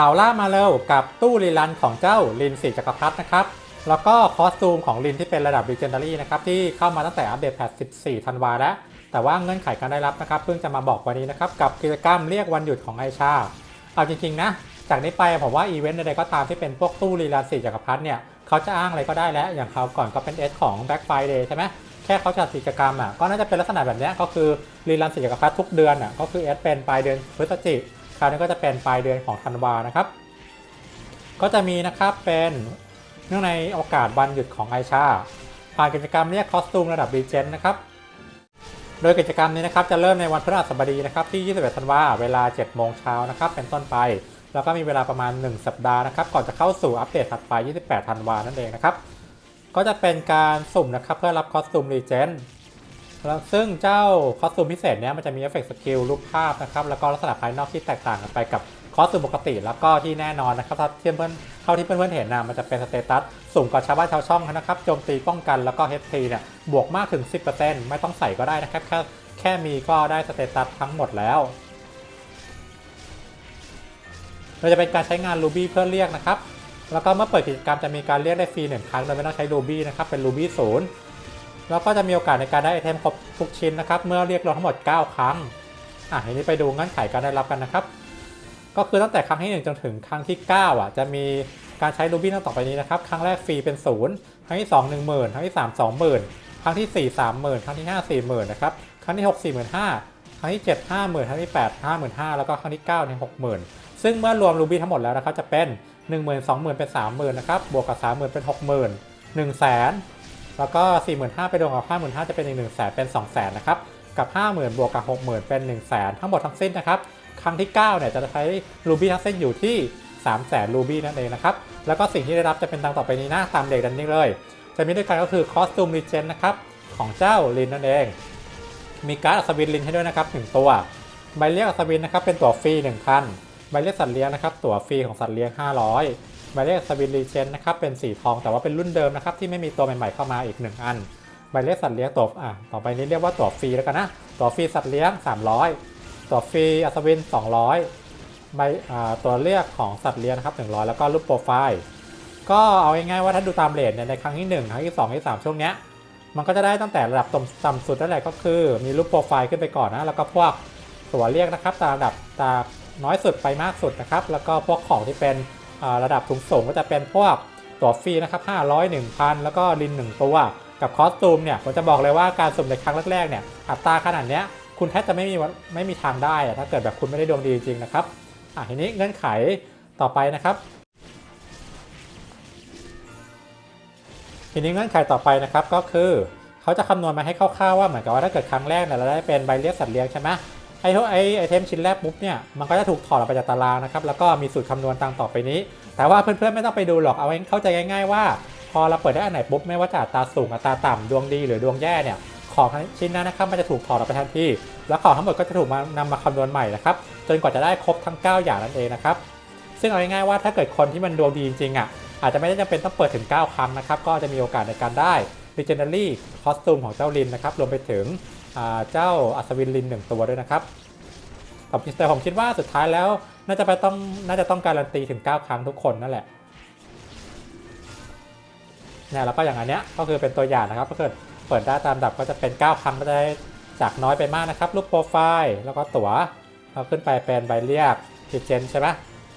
ข่าวล่ามาเร็วกับตู้รีลันของเจ้าลินสีจักรพรรดินะครับ แล้วก็คอสตูมของลินที่เป็นระดับ Legendary นะครับที่เข้ามาตั้งแต่อัปเดตแพท14ธันวาแล้ว แต่ว่าเงื่อนไขการได้รับนะครับ เพิ่งจะมาบอกวันนี้นะครับ กับกิจกรรมเรียกวันหยุดของไอชา เอาจริงๆนะ จากนี้ไปผมว่าอีเวนต์ใดๆก็ตามที่เป็นพวกตู้รีลันสีจักรพรรดิเนี่ยเขาจะอ้างอะไรก็ได้แล้วอย่างคราวก่อนก็เป็นเอสของ Black Friday ใช่ไหมแค่เขาจัดกิจกรรมอะก็น่าจะเป็นลักษณะแบบนี้ก็คือรีลันสีจักรพรรดิทุกเดือนอะก็คือเอสเป็นปลายเดือนพฤศจิก คราวนี้ก็จะเป็นปลายเดือนของธันวานะครับ ก็จะมีนะครับเป็นเนื่องในโอกาสวันหยุดของไอชา ผ่านกิจกรรมเรียกคอสตูมระดับรีเจนนะครับ โดยกิจกรรมนี้นะครับจะเริ่มในวันพฤหัสบดีนะครับที่ 21 ธันวาเวลา 7 โมงเช้านะครับเป็นต้นไปแล้วก็มีเวลาประมาณ 1 สัปดาห์นะครับ ก่อนจะเข้าสู่อัปเดตถัดไป 28 ธันวานั่นเองนะครับ ก็จะเป็นการสุ่มนะครับเพื่อรับคอสตูมรีเจน แล้วซึ่งเจ้าคอสตูมพิเศษเนี้ยมันจะมีเอฟเฟกต์สกิลรูปภาพนะครับ แล้วก็ลักษณะภายนอกที่แตกต่างกันไปกับคอสตูมปกติ แล้วก็ที่แน่นอนนะครับถ้าเทียบเพื่อนเท่าที่เพื่อนๆเห็นนะมันจะเป็นสเตตัสสูงกว่าชาวบ้านชาวช่องนะครับโจมตีป้องกันแล้วก็ HP เนี่ยบวกมากถึง 10%ไม่ต้องใส่ก็ได้นะครับแค่แค่มีก็ได้สเตตัสทั้งหมดแล้วเราจะเป็นการใช้งาน Ruby เพื่อเรียกนะครับ แล้วก็เมื่อเปิดกิจกรรมจะมีการเรียกได้ฟรีหนึ่งครั้งโดยไม่ต้องใช้ Ruby นะครับ เป็น Ruby ศูนย์ แล้วก็จะมีโอกาสในการได้ไอเทมครบทุกชิ้นนะครับ เมื่อเรียกรวมทั้งหมด 9 ครั้ง อะทีนี้ไปดูเงื่อนไขการได้รับกันนะครับ ก็คือตั้งแต่ครั้งที่ 1 จนถึงครั้งที่ 9 อะ จะมีการใช้ Ruby ตั้งต่อไปนี้นะครับ ครั้งแรกฟรีเป็นศูนย์ครั้งที่ 2 1 0,000 ครั้งที่ 3 20,000 ครั้งที่ 4 30,000 ครั้งที่ 5 40,000 นะครับ ครั้งที่ 6 45,000 ครั้งที่ 7 50,000 ครั้งที่ 8 55,000 แล้วก็ครั้งที่9เนี่ย60,000 ซึ่งเมื่อรวม Ruby ทั้งหมดแล้วนะครับจะเป็น 10,000 20,000 เป็น 30,000 นะครับ บวกกับ 30,000 เป็น 60,000 100,000 แล้วก็ 45,000ไปรวมกับ 55,000 จะเป็นอีก100,000เป็น 200,000 นะครับ กับ 50,000 บวกกับ 60,000 เป็น 100,000 ทั้งหมดทั้งสิ้นนะครับ ครั้งที่ 9 เนี่ย จะใช้ Ruby ทั้งสิ้นอยู่ที่ 300,000 Ruby นั่นเองนะครับ แล้วก็สิ่งที่ได้รับจะเป็นดังต่อไปนี้นะ ตามเด็กดันนี้เลย จะมีด้วยกันก็คือ Costume Legend นะครับ ของเจ้าลินนั่นเอง มีการ์ดอัศวินลินให้ด้วยนะครับ 1 ตัว ใบเรียกอัศวินนะครับ เป็นตั๋วฟรี1,000ใบเรียกสัตว์เลี้ยงนะครับ ตั๋วฟรีของสัตว์เลี้ยง 500 ใบเรียกอัศวินรีเจนนะครับเป็นสีทองแต่ว่าเป็นรุ่นเดิมนะครับที่ไม่มีตัวใหม่ๆเข้ามาอีก 1 อันใบเรียกสัตว์เลี้ยงตัวอะต่อไปนี้เรียกว่าตัวฟรีแล้วกันนะตัวฟรีสัตว์เลี้ยง 300 ตัวฟรีอัศวิน 200ใบอ่าตัวเรียกของสัตว์เลี้ยงนะครับ100 แล้วก็รูปโปรไฟล์ก็เอาง่ายๆว่าถ้าดูตามเรทเนี่ยในครั้งที่ 1 ครั้งที่2ครั้งที่ 3 ช่วงเนี้ยมันก็จะได้ตั้งแต่ระดับต่ำสุดนั่นแหละก็คือมีรูปโปรไฟล์ขึ้นไปก่อนนะแล้วก็พวกตัวเรียกนะครับตามระดับตาน้อยสุดไปมากสุดนะครับ แล้วก็พวกของที่เป็น ระดับสูงสงก็จะเป็นพวกตัวฟรีนะครับ500 1,000 แล้วก็ลิน 1 ตัว กับคอสตูมเนี่ยผมจะบอกเลยว่าการสุ่มในครั้งแรกๆเนี่ยอัตราขนาดเนี้ยคุณแทบจะไม่มีวันไม่มีทางได้อะถ้าเกิดแบบคุณไม่ได้ดวงดีจริงๆนะครับอะทีนี้เงื่อนไขต่อไปนะครับ ทีนี้เงื่อนไขต่อไปนะครับก็คือ เขาจะคำนวณมาให้คร่าวๆว่าเหมือนกับว่าถ้าเกิดครั้งแรกเนี่ยเราได้เป็นใบเลี้ยงสัตว์เลี้ยงใช่ไหม ไอ้ไอไอเทมชิ้นแรกปุ๊บเนี่ยมันก็จะถูกถอดออกไปจากตารางนะครับแล้วก็มีสูตรคำนวณตามต่อไปนี้ แต่ว่าเพื่อนๆไม่ต้องไปดูหรอกเอาเข้าใจง่าย ๆว่า พอเราเปิดได้อันไหนปุ๊บไม่ว่าจะอัตราสูงอัตราต่ำดวงดีหรือดวงแย่เนี่ยของชิ้นนั้นนะครับมันจะถูกถอดออกไปทันทีแล้วของทั้งหมดก็จะถูกมานำมาคำนวณใหม่นะครับจนกว่าจะได้ครบทั้ง 9 อย่างนั่นเองนะครับซึ่งเอาง่ายๆว่าถ้าเกิดคนที่มันดวงดีจริงๆอะอาจจะไม่ได้จำเป็นต้องเปิดถึง 9 ครั้งนะครับก็จะมีโอกาสในการได้ Legendary Costume ของเจ้าลินนะครับรวมไปถึง เจ้าอัศวินลินหนึ่งตัวด้วยนะครับแต่ผมคิดว่าสุดท้ายแล้วน่าจะไปต้องน่าจะต้องการันตีถึง 9 ครั้งทุกคนนั่นแหละเนี่ยแล้วก็อย่างอันเนี้ยก็คือเป็นตัวอย่างนะครับถ้าเกิดเปิดได้ตามดับก็จะเป็น 9 ครั้งก็ได้จากน้อยไปมากนะครับรูปโปรไฟล์แล้วก็ตั๋วเราขึ้นไปเป็นใบเรียกดิเจนใช่ไหม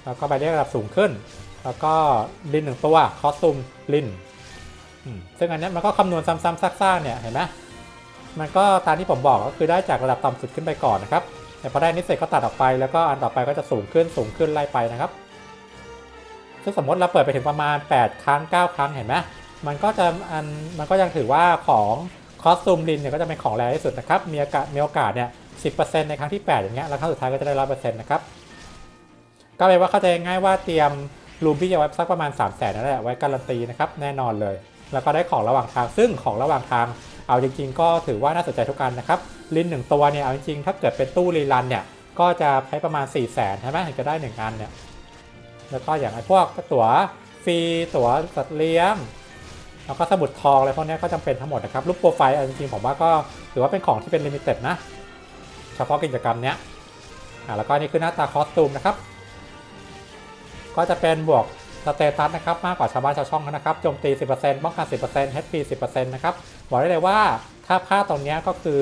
แล้วก็ใบเรียกระดับสูงขึ้น แล้วก็ลินหนึ่งตัวคอสตูมลินซึ่งอันเนี้ยมันก็คำนวณซ้ำๆซากๆเนี่ยเห็นไหม มันก็ตามที่ผมบอกก็คือได้จากระดับต่ำสุดขึ้นไปก่อนนะครับ แต่พอได้นิสเสร็จก็ตัดออกไปแล้วก็อันต่อไปก็จะสูงขึ้นสูงขึ้นไล่ไปนะครับ ซึ่งสมมติเราเปิดไปถึงประมาณ 8 ครั้ง 9 ครั้งเห็นไหมมันก็จะอันมันก็ยังถือว่าของคอสตูมลินเนี่ยก็จะเป็นของแรงที่สุดนะครับ มีโอกาสมีโอกาสเนี่ย10%ในครั้งที่ 8 อย่างเงี้ย แล้วครั้งสุดท้ายก็จะได้ร้อยเปอร์เซ็นต์นะครับ ก็เป็นว่าเข้าใจง่ายว่าเตรียมรูบี้เอาไว้สักประมาณ3 0 0แสนนั่นแหละไว้การันตีนะครับแน่นอนเลย แล้วก็ได้ของระหว่างทางซึ่งของระหว่างทาง เอาจริง ๆ ก็ถือว่าน่าสนใจทุกอันนะครับลินหนึ่งตัวเนี่ยเอาจริงๆถ้าเกิดเป็นตู้รีรันเนี่ยก็จะใช้ประมาณ 4 0 0แสนใช่ไหมถึงจะได้หนึ่งอันเนี่ยแล้วก็อย่างไอ้พวกตั๋วฟรีตั๋วสัตว์เลี้ยงแล้วก็สมุดทองอะไรพวกนี้ก็จำเป็นทั้งหมดนะครับรูปโปรไฟล์เอาจริงๆผมว่าก็ถือว่าเป็นของที่เป็นลิมิเต็ดนะเฉพาะกิจกรรมเนี้ยอ่าแล้วก็นี่คือหน้าตาคอสตูมนะครับ ก็จะเป็นบวก สเตตัสนะครับมากกว่าชาวบ้านชาวช่องนะครับโจมตี 10%ป้องกัน 10% HP 10%นะครับบอกได้เลยว่าถ้าพลาดตรงนี้ก็คือ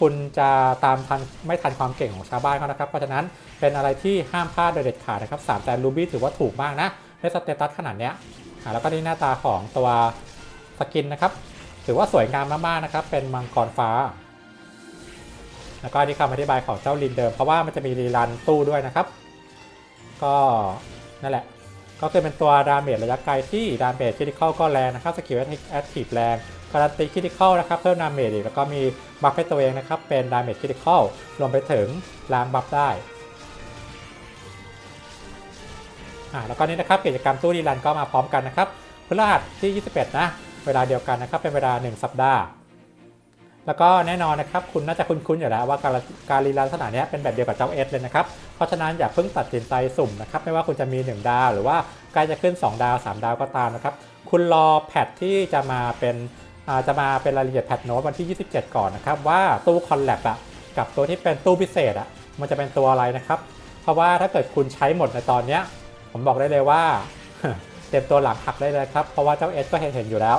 คุณจะตามทันไม่ทันความเก่งของชาวบ้านเขานะครับ เพราะฉะนั้นเป็นอะไรที่ห้ามพลาดโดยเด็ดขาดนะครับ3แสนรูบี้ถือว่าถูกมากนะได้สเตตัสขนาดเนี้ยแล้วก็นี่หน้าตาของตัวสกินนะครับ ถือว่าสวยงามมากๆนะครับ เป็นมังกรฟ้า แล้วก็นี่คำอธิบายของเจ้าลินเดิม เพราะว่ามันจะมีรีรันตู้ด้วยนะครับ ก็นั่นแหละ ก็คือเป็นตัวดาเมจระยะไกลที่ดาเมจคริติคอลก็แรงนะครับสกิลแอคทีฟแรงการันตีคริติคอลนะครับเพิ่มดาเมจอีกแล้วก็มีบัฟให้ตัวเองนะครับเป็นดาเมจคริติคอลรวมไปถึงล้างบัฟได้อ่าแล้วก็นี่นะครับกิจกรรมตู้ดีรันก็มาพร้อมกันนะครับพฤหัสที่ 21 นะ เวลาเดียวกันนะครับเป็นเวลา 1 สัปดาห์ แล้วก็แน่นอนนะครับคุณน่าจะคุ้นๆอยู่แล้วว่าการการรีรันลักษณะนี้เป็นแบบเดียวกับเจ้าเอสเลยนะครับ เพราะฉะนั้นอย่าเพิ่งตัดสินใจสุ่มนะครับไม่ว่าคุณจะมี 1 ดาว หรือว่าใกล้จะขึ้น 2 ดาว 3 ดาวก็ตามนะครับคุณรอแพทที่จะมาเป็นจะมาเป็นรายละเอียดแพทโน้ตวันที่ 27 ก่อนนะครับว่าตู้คอนแลบอะกับตัวที่เป็นตู้พิเศษอะมันจะเป็นตัวอะไรนะครับเพราะว่าถ้าเกิดคุณใช้หมดในตอนนี้ผมบอกได้เลยว่าเตรียมตัวหลังหักได้เลยครับเพราะว่าเจ้าเอสก็เห็นเห็นอยู่แล้ว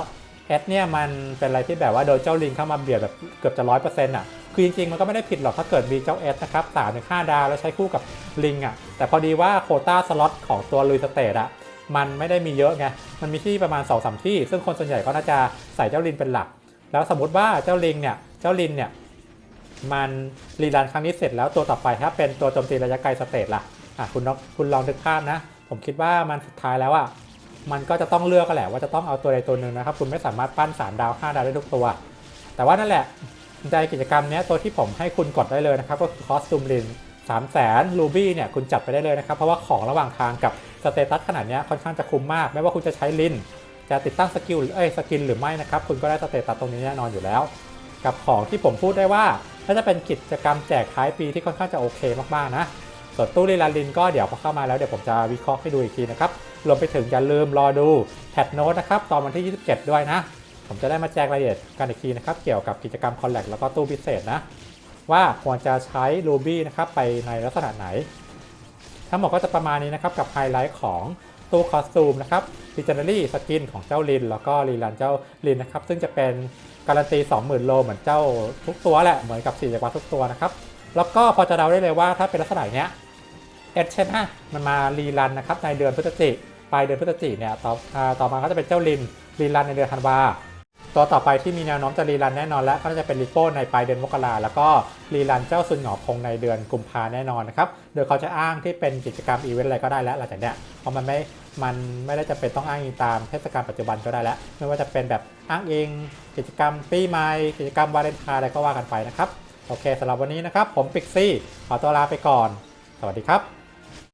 เอสเนี่ยมันเป็นอะไรที่แบบว่าโดนเจ้าลิงเข้ามาเบียดแบบเกือบจะร้อยเปอร์เซ็นต์อะคือจริงๆ มันก็ไม่ได้ผิดหรอกถ้าเกิดมีเจ้าเอสนะครับสามถึงห้าดาวแล้วใช้คู่กับลิงอะแต่พอดีว่าโคต้าสล็อตของตัวลุยสเตทอะมันไม่ได้มีเยอะไงมันมีที่ประมาณ2อสที่ ซึ่งคนส่วนใหญ่ก็น่าจะใส่เจ้าลินเป็นหลัก แล้วสมมติว่าเจ้าลิงเนี่ยเจ้าลินเนี่ยมันรีรันครั้งนี้เสร็จแล้วตัวต่อไปถ้าเป็นตัวโจมตีระยะไกลสเตทล่ะอะคุณลองคุณลองนึกภาพนะ ผมคิดว่ามันสุดท้ายแล้วอะ มันก็จะต้องเลือกกันแหละว่าจะต้องเอาตัวใดตัวหนึ่งนะครับ คุณไม่สามารถปั้น 3 ดาว 5 ดาวได้ทุกตัว แต่ว่านั่นแหละในกิจกรรมนี้ตัวที่ผมให้คุณกดได้เลยนะครับ ก็คือคอสตูมลิน3 0 0 0 0 0รูบี้เนี่ยคุณจัดไปได้เลยนะครับ เพราะว่าของระหว่างทางกับสเตตัสขนาดนี้ค่อนข้างจะคุ้มมาก ไม่ว่าคุณจะใช้ลินจะติดตั้งสกิลเอ้ยสกินหรือไม่นะครับ คุณก็ได้สเตตัสตรงนี้แน่นอนอยู่แล้ว กับของที่ผมพูดได้ว่าน่าจะเป็นกิจกรรมแจกท้ายปีที่ค่อนข้างจะโอเคมากๆนะ ส่วนตู้ลีลาลินก็เดี๋ยวพอเข้ามาแล้วเดี๋ยวผมจะวิเคราะห์ให้ดูอีกทีนะครับรวมไปถึงอย่าลืมรอดูแพทโน้ตนะครับตอนวันที่ 27 ด้วยนะ ผมจะได้มาแจ้งรายละเอียดกันอีกทีนะครับเกี่ยวกับกิจกรรมคอลแลกแล้วก็ตู้พิเศษนะ ว่าควรจะใช้ Ruby นะครับไปในลักษณะไหน ทั้งหมดก็จะประมาณนี้นะครับกับไฮไลท์ของตู้คอสตูมนะครับ Legendary สกินของเจ้าลิน แล้วก็รีลันเจ้าลินนะครับซึ่งจะเป็นการันตี 20,000 โลเหมือนเจ้าทุกตัวแหละเหมือนกับ4จักรวาลทุกตัวนะครับ แล้วก็พอจะเดาได้เลยว่าถ้าเป็นลักษณะเนี้ยเอสใช่ไหมมันมารีรันนะครับในเดือนพฤศจิกปลายเดือนพฤศจิกเนี่ยต่อต่อมาก็จะเป็นเจ้าลินรีรันในเดือนธันวาตัวต่อไปที่มีแนวโน้มจะรีรันแน่นอนแล้วก็จะเป็นลิโป้ในปลายเดือนมกราแล้วก็รีรันเจ้าซุนหงอคงในเดือนกุมภาแน่นอนนะครับโดยเขาจะอ้างที่เป็นกิจกรรมอีเวนต์อะไรก็ได้แล้วหลังจากเนี้ยเพราะมันไม่มันไม่ได้จำเป็นต้องอ้างอิงตามเทศกาลปัจจุบันก็ได้แล้ว ไม่ว่าจะเป็นแบบอ้างอิงกิจกรรมปีใหม่กิจกรรมวาเลนไทน์อะไรก็ว่ากันไปนะครับ โอเคสำหรับวันนี้นะครับ ผมปิกซี่ขอตัวลาไปก่อน สวัสดีครับ